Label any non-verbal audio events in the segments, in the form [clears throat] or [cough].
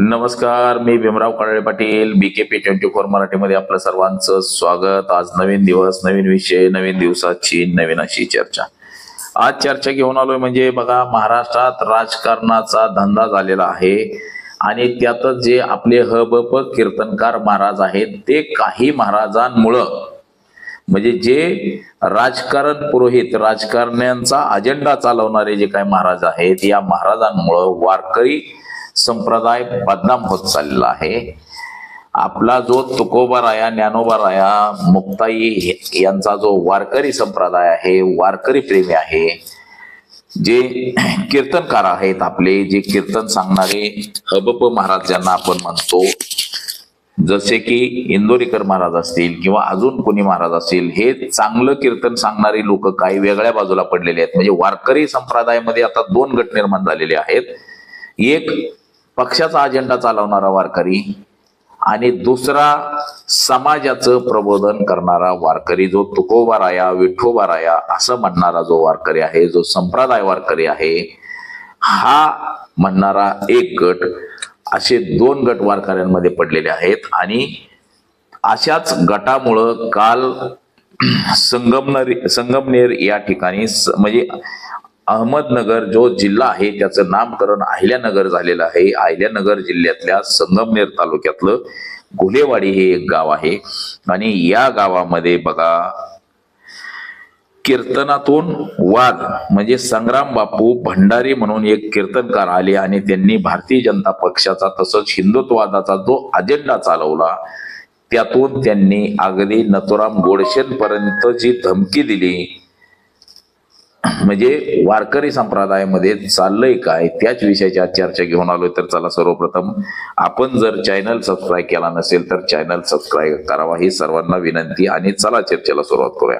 नमस्कार मी Bhimrao Kale Patil B K P twenty four मराठीमध्ये आपलं सर्वांचं स्वागत. आज नवीन दिवस नवीन विषय नवीन दिवसाची नवीन अशी चर्चा. आज चर्चा घेऊन आलोय म्हणजे बघा महाराष्ट्रात राजकारणाचा धंदा झालेला आहे आणि त्यातच जे आपले हबप कीर्तनकार महाराज आहेत ते काही महाराजांमुळं म्हणजे जे राजकारण पुरोहित राजकारण्यांचा अजेंडा चालवणारे जे काही महाराज आहेत या महाराजांमुळं वारकरी संप्रदाय बदनाम होत चाललेला आहे. आपला जो तुकोबाराया ज्ञानोबाराया मुक्ताई यांचा जो वारकरी संप्रदाय आहे वारकरी प्रेमी आहे जे कीर्तनकार आहेत आपले जे कीर्तन सांगणारे हबप महाराज ज्यांना आपण म्हणतो जसे की इंदोरीकर महाराज असतील किंवा अजून कोणी महाराज असतील हे चांगलं कीर्तन सांगणारी लोक काही वेगळ्या बाजूला पडलेले आहेत. म्हणजे वारकरी संप्रदायामध्ये आता दोन गट निर्माण झालेले आहेत. एक पक्षाचा अजेंडा चालवणारा वारकरी आणि दुसरा समाजाचं प्रबोधन करणारा वारकरी जो तुकोबाराया विठोबाराया असं म्हणणारा जो वारकरी आहे जो संप्रदाय वारकरी आहे हा म्हणणारा एक गट असे दोन गट वारकऱ्यांमध्ये पडलेले आहेत. आणि अशाच गटामुळं काल संगमनेर संगमनेर या ठिकाणी स- म्हणजे अहमदनगर जो जिल्हा आहे त्याचं नामकरण अहिल्यानगर झालेलं आहे. अहिल्यानगर जिल्ह्यातल्या संगमनेर तालुक्यातलं गुलेवाडी हे एक गाव आहे. आणि या गावामध्ये बघा कीर्तनातून वाद म्हणजे संग्राम बापू भंडारी म्हणून एक कीर्तनकार आले आणि त्यांनी भारतीय जनता पक्षाचा तसंच हिंदुत्ववादाचा जो अजेंडा चालवला त्यातून त्यांनी अगदी नथुराम गोडशेंपर्यंत जी धमकी दिली. म्हणजे वारकरी संप्रदायामध्ये चाललंय काय? त्याच विषयाची आज चर्चा घेऊन आलोय तर चला सर्वप्रथम आपण जर चॅनल सबस्क्राईब केला नसेल तर चॅनल सबस्क्राईब करावा. ही सर्वांना विनंती आणि चला चर्चेला सुरुवात करूया.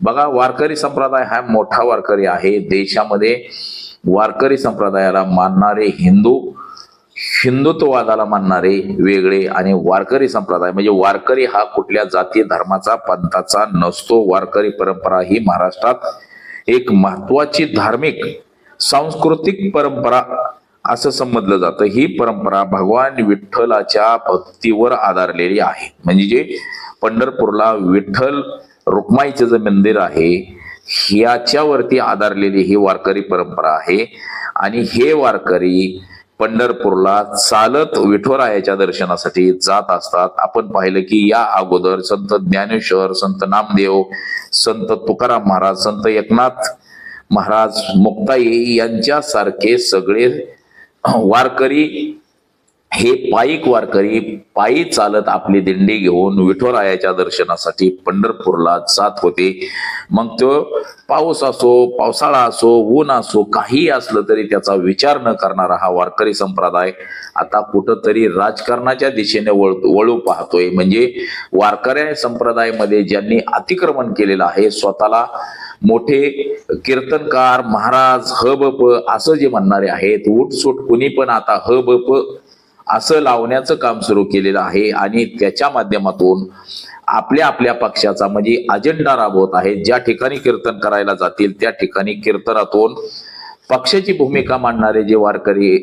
बघा वारकरी संप्रदाय हा मोठा वारकरी आहे. देशामध्ये वारकरी संप्रदायाला मानणारे हिंदू हिंदुत्ववादाला मानणारे वेगळे आणि वारकरी संप्रदाय म्हणजे वारकरी हा कुठल्या जाती धर्माचा पंथाचा नसतो. वारकरी परंपरा ही महाराष्ट्रात एक महत्वाची धार्मिक सांस्कृतिक परंपरा असं समजलं जातं. ही परंपरा भगवान विठ्ठलाच्या भक्तीवर आधारलेली आहे. म्हणजे जे पंढरपूरला विठ्ठल रुक्माईचं जे मंदिर आहे ह्याच्यावरती आधारलेली ही वारकरी परंपरा आहे. आणि हे वारकरी पंढरपूरला चालत विठोरायाच्या दर्शनासाठी जात असतात. आपण पाहिलं की या अगोदर संत ज्ञानेश्वर संत नामदेव संत तुकाराम महाराज संत एकनाथ महाराज मुक्ताई यांच्यासारखे सगळे वारकरी हे पायीक वारकरी पायी चालत आपली दिंडी घेऊन विठोरायाच्या दर्शनासाठी पंढरपूरला जात होते. मग तो पाऊस असो पावसाळा असो ऊन असो काही असलं तरी त्याचा विचार न करणारा हा वारकरी संप्रदाय आता कुठंतरी राजकारणाच्या दिशेने वळ वळू पाहतोय. म्हणजे वारकरी संप्रदायामध्ये ज्यांनी अतिक्रमण केलेलं आहे स्वतःला मोठे कीर्तनकार महाराज ह बप असं जे म्हणणारे आहेत उठसूट कुणी पण आता ह बप असं लावण्याचं काम सुरू केलेलं आहे आणि त्याच्या माध्यमातून आपल्या आपल्या पक्षाचा म्हणजे अजेंडा राबवत आहे ज्या ठिकाणी कीर्तन करायला जातील त्या ठिकाणी कीर्तनातून पक्षाची भूमिका मांडणारे जे वारकरी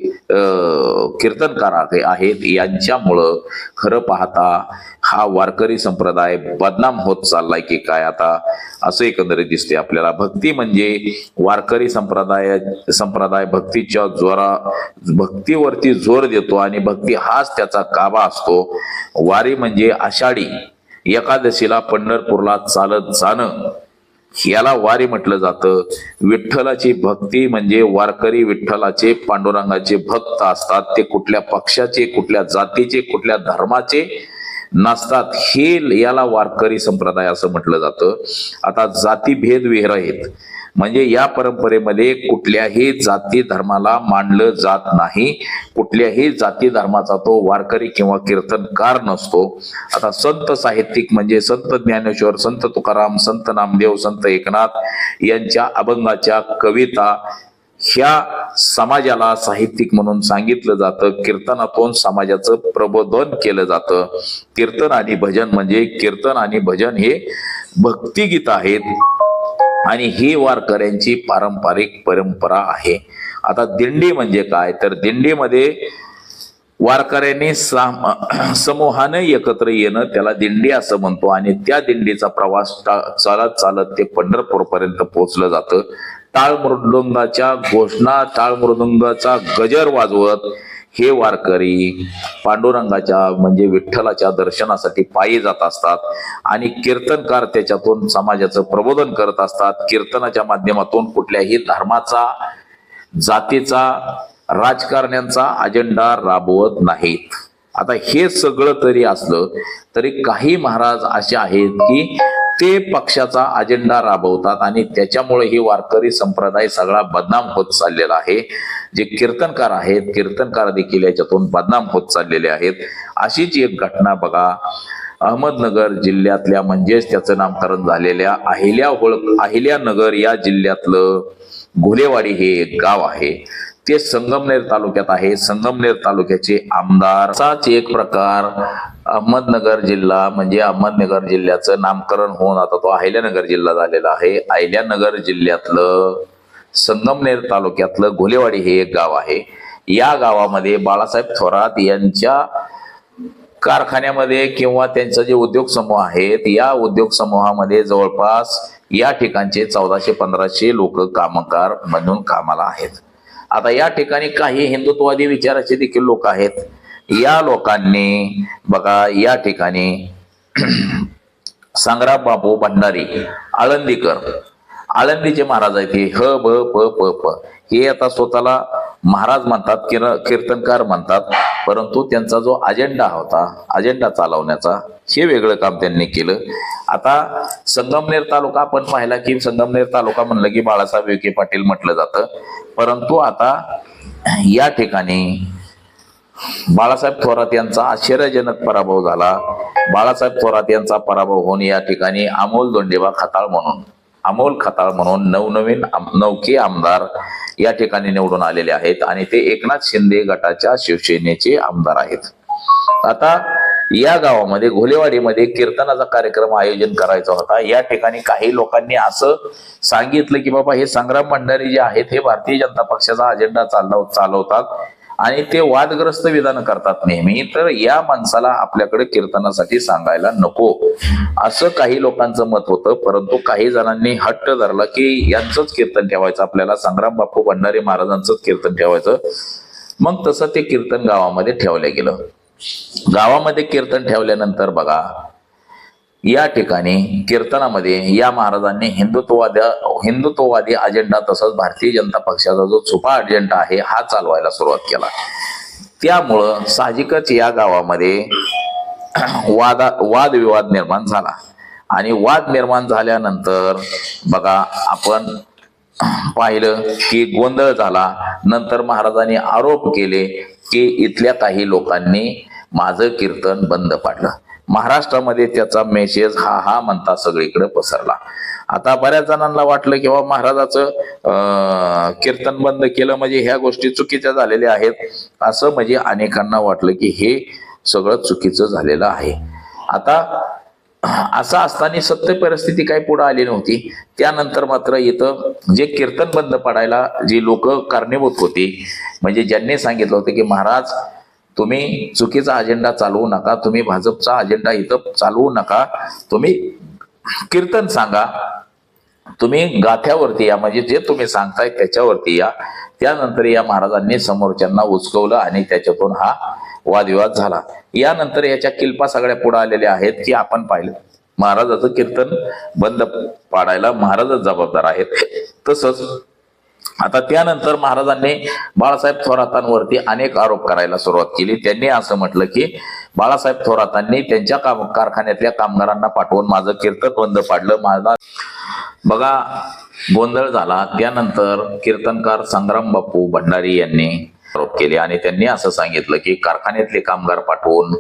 कीर्तनकार आहेत यांच्यामुळं खरं पाहता हा वारकरी संप्रदाय बदनाम होत चाललाय की काय? आता असं एकंदरीत दिसते आपल्याला. भक्ती म्हणजे वारकरी संप्रदाय संप्रदाय भक्तीच्या जोरा भक्तीवरती जोर देतो आणि भक्ती हाच त्याचा काबा असतो. वारी म्हणजे आषाढी एकादशीला पंढरपूरला चालत जाणं. याला वारी म्हटलं जातं. विठ्ठलाची भक्ती म्हणजे वारकरी विठ्ठलाचे पांडुरंगाचे भक्त असतात. ते कुठल्या पक्षाचे कुठल्या जातीचे कुठल्या धर्माचे नसतात. हे याला वारकरी संप्रदाय असं म्हटलं जातं. आता जाती भेद आहेत म्हणजे या परंपरेमध्ये कुठल्याही जाती धर्माला मांडलं जात नाही. कुठल्याही जाती धर्माचा तो वारकरी किंवा कीर्तनकार नसतो. आता संत साहित्यिक म्हणजे संत ज्ञानेश्वर संत तुकाराम संत नामदेव संत एकनाथ यांच्या अभंगाच्या कविता ह्या समाजाला साहित्यिक म्हणून सांगितलं जातं. कीर्तनातून समाजाचं प्रबोधन केलं जातं. कीर्तन आणि भजन म्हणजे कीर्तन आणि भजन हे भक्तिगीत आहेत. आणि ही वारकऱ्यांची पारंपरिक परंपरा आहे. आता दिंडी म्हणजे काय? तर दिंडीमध्ये वारकऱ्यांनी साम- एकत्र येणं त्याला दिंडी असं म्हणतो. आणि त्या दिंडीचा प्रवास चालत चालत ते पंढरपूर पर्यंत पोहोचलं जातं. टाळ मृदुंगाच्या घोषणा टाळ मृदुंगाचा गजर वाजवत हे वारकरी पांडुरंगाच्या म्हणजे विठ्ठलाच्या दर्शनासाठी पायी जात असतात आणि कीर्तनकार त्याच्यातून समाजाचं प्रबोधन करत असतात. कीर्तनाच्या माध्यमातून कुठल्याही धर्माचा जातीचा राजकारण्यांचा अजेंडा राबवत नाहीत. आता हे सगळं तरी असलं तरी काही महाराज असे आहेत की ते पक्षाचा अजेंडा राबवतात आणि त्याच्यामुळे ही वारकरी संप्रदाय सगळा बदनाम होत चाललेला आहे. जे कीर्तनकार आहेत कीर्तनकार देखील याच्यातून बदनाम होत चाललेले आहेत. अशीच एक घटना बघा. अहमदनगर जिल्ह्यातल्या म्हणजेच त्याचं नामकरण झालेल्या अहिल्या होळ अहिल्यानगर या जिल्ह्यातलं घोलेवाडी हे एक गाव आहे. ते संगमनेर तालुक्यात आहे. संगमनेर तालुक्याचे आमदार असाच एक प्रकार अहमदनगर जिल्हा म्हणजे अहमदनगर जिल्ह्याचं नामकरण होऊन आता तो अहिल्यानगर जिल्हा झालेला आहे. अहिल्यानगर जिल्ह्यातलं संगमनेर तालुक्यातलं घोलेवाडी हे एक गाव आहे. या गावामध्ये बाळासाहेब थोरात यांच्या कारखान्यामध्ये किंवा त्यांचा जे उद्योग समूह आहेत या उद्योग समूहामध्ये जवळपास या ठिकाणचे चौदाशे पंधराशे लोक कामगार म्हणून कामाला आहेत. आता या ठिकाणी काही हिंदुत्ववादी विचाराचे देखील लोक आहेत. या लोकांनी बघा या ठिकाणी [clears throat] संग्राम बापू भंडारी आळंदीकर. आळंदीचे महाराज आहेत हे. ह ब प प प. हे आता स्वतःला महाराज म्हणतात किर कीर्तनकार म्हणतात परंतु त्यांचा जो अजेंडा होता अजेंडा चालवण्याचा हे वेगळं काम त्यांनी केलं. आता संगमनेर तालुका आपण पाहिला की संगमनेर तालुका म्हणलं की बाळासाहेब विखे पाटील म्हटलं जातं. परंतु आता या ठिकाणी बाळासाहेब थोरात यांचा आश्चर्यजनक पराभव झाला. बाळासाहेब थोरात यांचा पराभव होऊन या ठिकाणी अमोल दोंडेबा खताळ म्हणून अमोल खताळ म्हणून नवनवीन आम- आमदार या ठिकाणी निवडून आलेले आहेत आणि ते एकनाथ शिंदे गटाच्या शिवसेनेचे आमदार आहेत. आता या गावामध्ये घोलेवाडीमध्ये कीर्तनाचा कार्यक्रम आयोजन करायचा होता. या ठिकाणी काही लोकांनी असं सांगितलं की बाबा हे संग्राम भंडारी जे आहेत हे भारतीय जनता पक्षाचा अजेंडा चालव चालवतात. आणि ते वादग्रस्त विधान करतात नेहमी तर या माणसाला आपल्याकडे कीर्तनासाठी सांगायला नको. असं काही लोकांचं मत होतं परंतु काही जणांनी हट्ट धरला की यांचंच कीर्तन ठेवायचं आपल्याला संग्राम बापू भंडारी महाराजांचंच कीर्तन ठेवायचं. मग तसं ते कीर्तन गावामध्ये ठेवलं गेलं. गावामध्ये कीर्तन ठेवल्यानंतर बघा या ठिकाणी कीर्तनामध्ये या महाराजांनी हिंदुत्ववाद हिंदुत्ववादी अजेंडा तसंच भारतीय जनता पक्षाचा जो छुपा अजेंडा आहे हा चालवायला सुरुवात केला. त्यामुळं साहजिकच या गावामध्ये वादा वादविवाद निर्माण झाला. आणि वाद निर्माण झाल्यानंतर बघा आपण पाहिलं की गोंधळ झाला. नंतर महाराजांनी आरोप केले की इथल्या काही लोकांनी माझं कीर्तन बंद पाडलं. महाराष्ट्रामध्ये त्याचा मेसेज हा हा म्हणता सगळीकडे पसरला. आता बऱ्याच जणांना वाटलं की बाबा महाराजाचं अं, कीर्तन बंद केलं म्हणजे ह्या गोष्टी चुकीच्या झालेल्या आहेत. असं म्हणजे अनेकांना वाटलं की हे सगळं चुकीचं झालेलं आहे. आता असं असताना सत्य परिस्थिती काही पुढे आली नव्हती. त्यानंतर मात्र इथं जे कीर्तन बंद पडायला जी लोक कारणीभूत होती म्हणजे ज्यांनी सांगितलं होतं की महाराज तुम्ही चुकीचा अजेंडा चालवू नका तुम्ही भाजपचा अजेंडा इथं चालवू नका. तुम्ही कीर्तन सांगा. तुम्ही गाथ्यावरती या म्हणजे जे तुम्ही सांगताय त्याच्यावरती या. त्यानंतर या महाराजांनी समोरच्यांना उचकवलं आणि त्याच्यातून हा वादविवाद झाला. यानंतर याच्या किल्पा सगळ्या पुढे आलेल्या आहेत की आपण पाहिलं. महाराजाचं कीर्तन बंद पाडायला महाराजच जबाबदार आहेत. तसंच आता त्यानंतर महाराजांनी बाळासाहेब थोरातांवरती अनेक आरोप करायला सुरुवात केली. त्यांनी असं म्हटलं की बाळासाहेब थोरातांनी त्यांच्या काम कारखान्यातल्या कामगारांना पाठवून माझं कीर्तन बंद पाडलं. माझा बघा गोंधळ झाला. त्यानंतर कीर्तनकार संग्राम बापू भंडारी यांनी आरोप केले आणि त्यांनी असं सांगितलं की कारखान्यातले कामगार पाठवून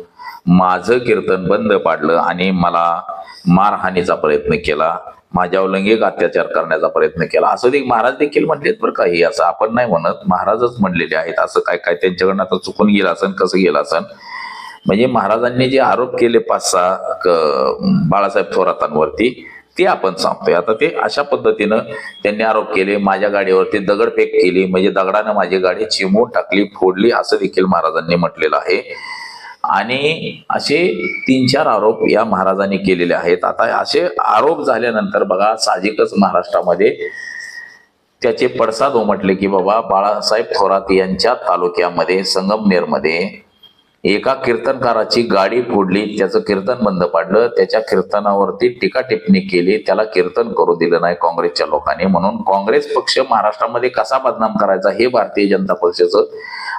माझं कीर्तन बंद पाडलं आणि मला मारहाणीचा प्रयत्न केला. माझ्यावर लैंगिक अत्याचार करण्याचा प्रयत्न केला. असं ते महाराज देखील म्हणलेत बरं का हे असं आपण नाही म्हणत. महाराजच म्हणलेले आहेत असं काय काय त्यांच्याकडनं आता चुकून गेलं असन कसं गेलं असन? म्हणजे महाराजांनी जे आरोप केले पाच सहा बाळासाहेब थोरातांवरती ते आपण सांगतोय. आता ते अशा पद्धतीनं त्यांनी आरोप केले माझ्या गाडीवरती दगडफेक केली म्हणजे दगडानं माझी गाडी चिमून टाकली फोडली असं देखील महाराजांनी म्हटलेलं आहे. आणि असे तीन चार आरोप या महाराजांनी केलेले आहेत. आता असे आरोप झाल्यानंतर बघा साहजिकच महाराष्ट्रामध्ये त्याचे पडसाद उमटले की बाबा बाळासाहेब थोरात यांच्या तालुक्यामध्ये संगमनेरमध्ये एका कीर्तनकाराची गाडी फोडली त्याचं कीर्तन बंद पाडलं त्याच्या कीर्तनावरती टीका टिप्पणी केली त्याला कीर्तन करू दिलं नाही काँग्रेसच्या लोकांनी. म्हणून काँग्रेस पक्ष महाराष्ट्रामध्ये कसा बदनाम करायचा हे भारतीय जनता पक्षाचं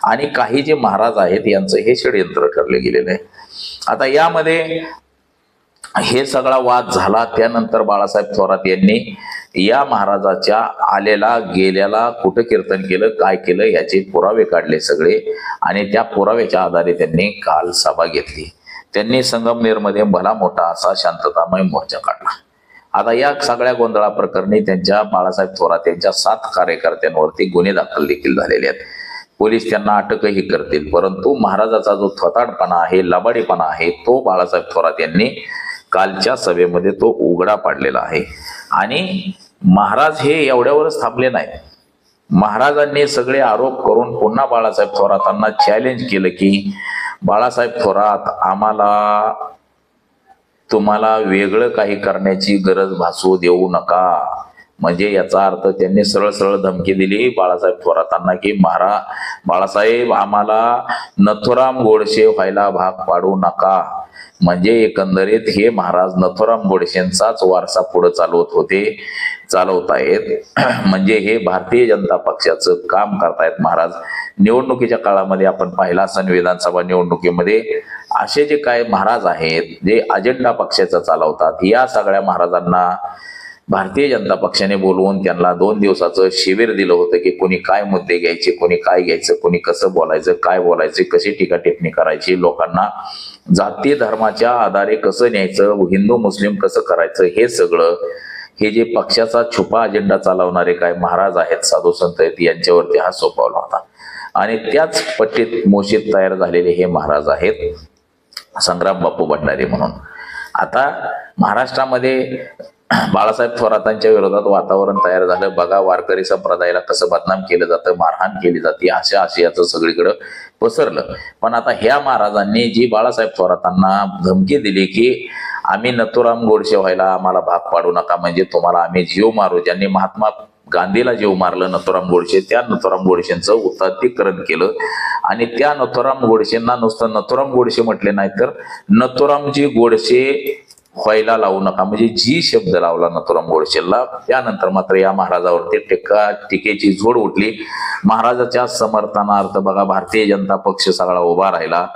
आणि काही जे महाराज आहेत यांचं हे षडयंत्र ठरले गेलेलं आहे. आता यामध्ये हे सगळा वाद झाला त्यानंतर बाळासाहेब थोरात यांनी या महाराजाच्या आलेला गेल्याला कुठं कीर्तन केलं काय केलं याचे पुरावे काढले सगळे. आणि त्या पुराव्याच्या आधारे त्यांनी काल सभा घेतली. त्यांनी संगमनेरमध्ये भला मोठा असा शांततामय मोर्चा काढला. आता या सगळ्या गोंधळा प्रकरणी त्यांच्या बाळासाहेब थोरात यांच्या सात कार्यकर्त्यांवरती गुन्हे दाखल देखील झालेले आहेत. पोलीस त्यांना अटकही करतील. परंतु महाराजाचा जो थताडपणा आहे लबाडीपणा आहे तो बाळासाहेब थोरात यांनी कालच्या सभेमध्ये तो उघडा पाडलेला आहे. आणि महाराज हे एवढ्यावरच थांबले नाही महाराजांनी सगळे आरोप करून पुन्हा बाळासाहेब थोरातांना चॅलेंज केलं की बाळासाहेब थोरात आम्हाला तुम्हाला वेगळं काही करण्याची गरज भासू देऊ नका. म्हणजे याचा अर्थ त्यांनी सरळ सरळ धमकी दिली बाळासाहेब थोरातांना की महारा बाळासाहेब आम्हाला नथुराम गोडसे व्हायला भाग पाडू नका. म्हणजे एकंदरीत हे महाराज नथुराम गोडसेंचाच वारसा पुढे चालवत होते चालवत आहेत. [clears throat] म्हणजे हे भारतीय जनता पक्षाचं काम करतायत महाराज. निवडणुकीच्या काळामध्ये आपण पाहिला असन विधानसभा निवडणुकीमध्ये असे जे काय महाराज आहेत जे अजेंडा पक्षाचा चालवतात या सगळ्या महाराजांना भारतीय जनता पक्षाने बोलवून त्यांना दोन दिवसाचं शिबिर दिलं होतं की कोणी काय मुद्दे घ्यायचे कोणी काय घ्यायचं कोणी कसं बोलायचं काय बोलायचं कशी टीका टिप्पणी करायची लोकांना जाती धर्माच्या आधारे कसं न्यायचं हिंदू मुस्लिम कसं करायचं हे सगळं हे जे पक्षाचा छुपा अजेंडा चालवणारे काय महाराज आहेत साधू संत आहेत यांच्यावरती हा सोपवला होता. आणि त्याच पट्टीत मोशीत तयार झालेले हे महाराज आहेत संग्राम बापू भंडारी म्हणून. आता महाराष्ट्रामध्ये बाळासाहेब थोरातांच्या विरोधात वातावरण तयार झालं. बघा वारकरी संप्रदायाला कसं बदनाम केलं जातं मारहाण केली जाते अशा आशयाचं सगळीकडं पसरलं. पण आता ह्या महाराजांनी जी बाळासाहेब थोरातांना धमकी दिली की आम्ही नथुराम गोडसे व्हायला आम्हाला भाग पाडू नका म्हणजे तुम्हाला आम्ही जीव मारू ज्यांनी महात्मा गांधीला जेव मारलं नथुराम गोडसे त्या नथुराम गोडसेंचं उत्तातीकरण केलं. आणि त्या नथुराम गोडसेंना नुसतं नथुराम गोडसे म्हटले नाही तर नथुरामजी गोडसे व्हायला लावू नका. म्हणजे जी शब्द लावला नथुराम गोडसेला त्यानंतर मात्र या महाराजावरती टीका टीकेची झोड उठली. महाराजाच्या समर्थनार्थ बघा भारतीय जनता पक्ष सगळा उभा राहिला.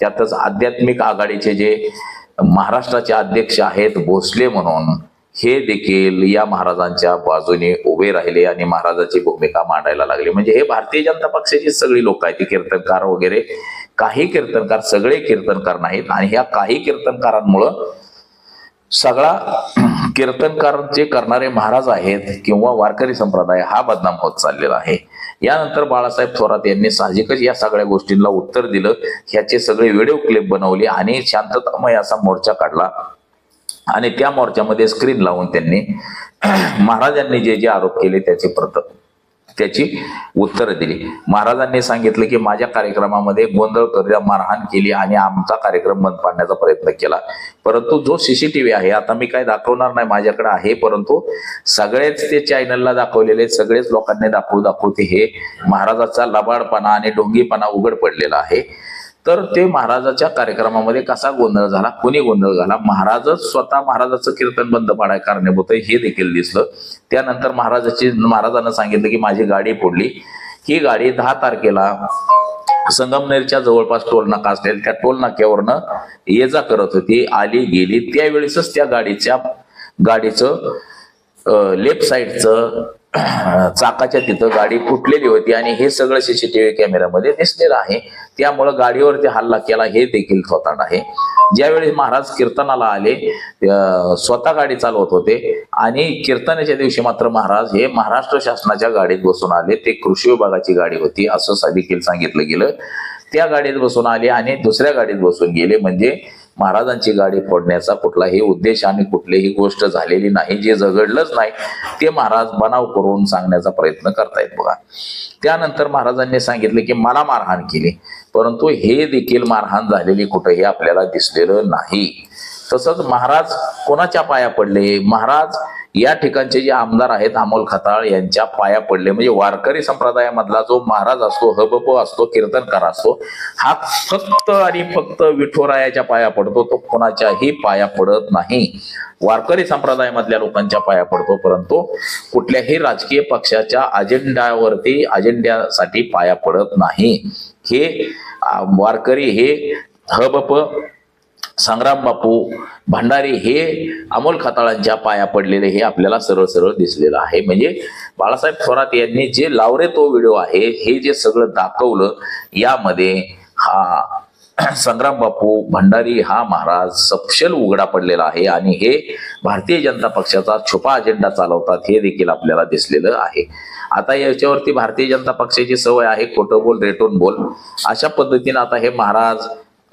त्यातच आध्यात्मिक आघाडीचे जे महाराष्ट्राचे अध्यक्ष आहेत भोसले म्हणून हे देखील या महाराजांच्या बाजूने उभे राहिले आणि महाराजाची भूमिका मांडायला लागली. म्हणजे हे भारतीय जनता पक्षाची सगळी लोक आहेत. ती कीर्तनकार वगैरे काही कीर्तनकार सगळे कीर्तनकार नाहीत. आणि ह्या काही कीर्तनकारांमुळं सगळा [clears throat] कीर्तनकार जे करणारे महाराज आहेत किंवा वारकरी संप्रदाय हा बदनाम होत चाललेला आहे. यानंतर बाळासाहेब थोरात यांनी साहजिकच या सगळ्या गोष्टींना उत्तर दिलं. ह्याचे सगळे व्हिडिओ क्लिप बनवले आणि शांततामय असा मोर्चा काढला. आणि त्या मोर्चामध्ये स्क्रीन लावून त्यांनी [clears throat] महाराजांनी जे जे आरोप केले त्याची प्रत त्याची उत्तरं दिली. महाराजांनी सांगितलं की माझ्या कार्यक्रमामध्ये गोंधळ करूया मारहाण केली आणि आमचा कार्यक्रम बंद पाडण्याचा प्रयत्न केला. परंतु जो सीसीटीव्ही आहे आता मी काय दाखवणार नाही माझ्याकडे आहे परंतु सगळेच ते चॅनलला दाखवलेले सगळेच लोकांनी दाखवू दाखवते हे महाराजाचा लबाडपणा आणि ढोंगीपणा उघड पडलेला आहे. तर ते महाराजाच्या कार्यक्रमामध्ये कसा गोंधळ झाला कोणी गोंधळ झाला महाराजच स्वतः महाराजाचं कीर्तन बंद पाडाय कारणीभूत आहे हे देखील दिसलं. त्यानंतर महाराजाची महाराजांना सांगितलं की माझी गाडी फोडली. ही गाडी दहा तारखेला संगमनेरच्या जवळपास टोल नाका असेल त्या टोल नाक्यावरनं ये जा करत होती आली गेली. त्यावेळेसच त्या गाडीच्या गाडीचं लेफ्ट साईडचं [clears throat] चाकाच्या तिथं गाडी फुटलेली होती आणि हे सगळं सीसीटीव्ही कॅमेऱ्यामध्ये दिसलेलं आहे. त्यामुळं गाडीवरती हल्ला केला हे देखील स्वतः आहे. ज्यावेळी महाराज कीर्तनाला आले स्वतः गाडी चालवत होते आणि कीर्तनाच्या दिवशी मात्र महाराज हे महाराष्ट्र शासनाच्या गाडीत बसून आले. ते कृषी विभागाची गाडी होती असं देखील सांगितलं गेलं. त्या गाडीत बसून आले आणि दुसऱ्या गाडीत बसून गेले. म्हणजे महाराजांची गाडी फोडण्याचा कुठलाही उद्देश आणि कुठलीही गोष्ट झालेली नाही जे झगडलंच नाही ते महाराज बनाव करून सांगण्याचा प्रयत्न करतायत बघा. त्यानंतर महाराजांनी सांगितले की मला मारहाण केली परंतु हे देखील मारहाण झालेली कुठेही आपल्याला दिसलेलं नाही. तसंच महाराज कोणाच्या पाया पडले? महाराज या ठिकाणचे जे आमदार आहेत अमोल खताळ यांच्या पाया पडले. म्हणजे वारकरी संप्रदायामधला जो महाराज असतो हबप असतो कीर्तनकार असतो हा फक्त आणि फक्त विठोरायाच्या पाया पडतो. तो कोणाच्याही पाया पडत नाही. वारकरी संप्रदायामधल्या लोकांच्या पाया पडतो परंतु कुठल्याही राजकीय पक्षाच्या अजेंड्यावरती अजेंड्यासाठी पाया पडत नाही. हे वारकरी हे हबप संग्राम बापू भंडारी हे अमोल खताळांच्या पाया पडलेले हे आपल्याला सरळ सरळ दिसलेलं आहे. म्हणजे बाळासाहेब थोरात यांनी जे लावरे तो व्हिडिओ आहे हे जे सगळं दाखवलं यामध्ये हा [clears throat] संग्राम बापू भंडारी हा महाराज सपशेल उघडा पडलेला आहे आणि हे भारतीय जनता पक्षाचा छुपा अजेंडा चालवतात हे देखील आपल्याला दिसलेलं आहे. आता याच्यावरती भारतीय जनता पक्षाची सवय आहे खोटं बोल रेटून बोल. अशा पद्धतीने आता हे महाराज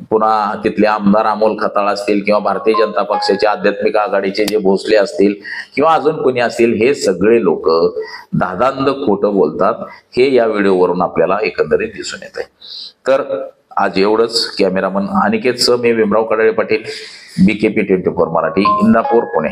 पुन्हा तिथले आमदार अमोल खताळ असतील किंवा भारतीय जनता पक्षाचे आध्यात्मिक आघाडीचे जे भोसले असतील किंवा अजून कोणी असतील हे सगळे लोक दादांद खोटं बोलतात. हे या व्हिडिओवरून आपल्याला एकंदरीत दिसून येत आहे तर आज एवढंच. कॅमेरामन अनिकेत स मी Bhimrao Kadale Patil B K P twenty four Marathi Indapur Pune.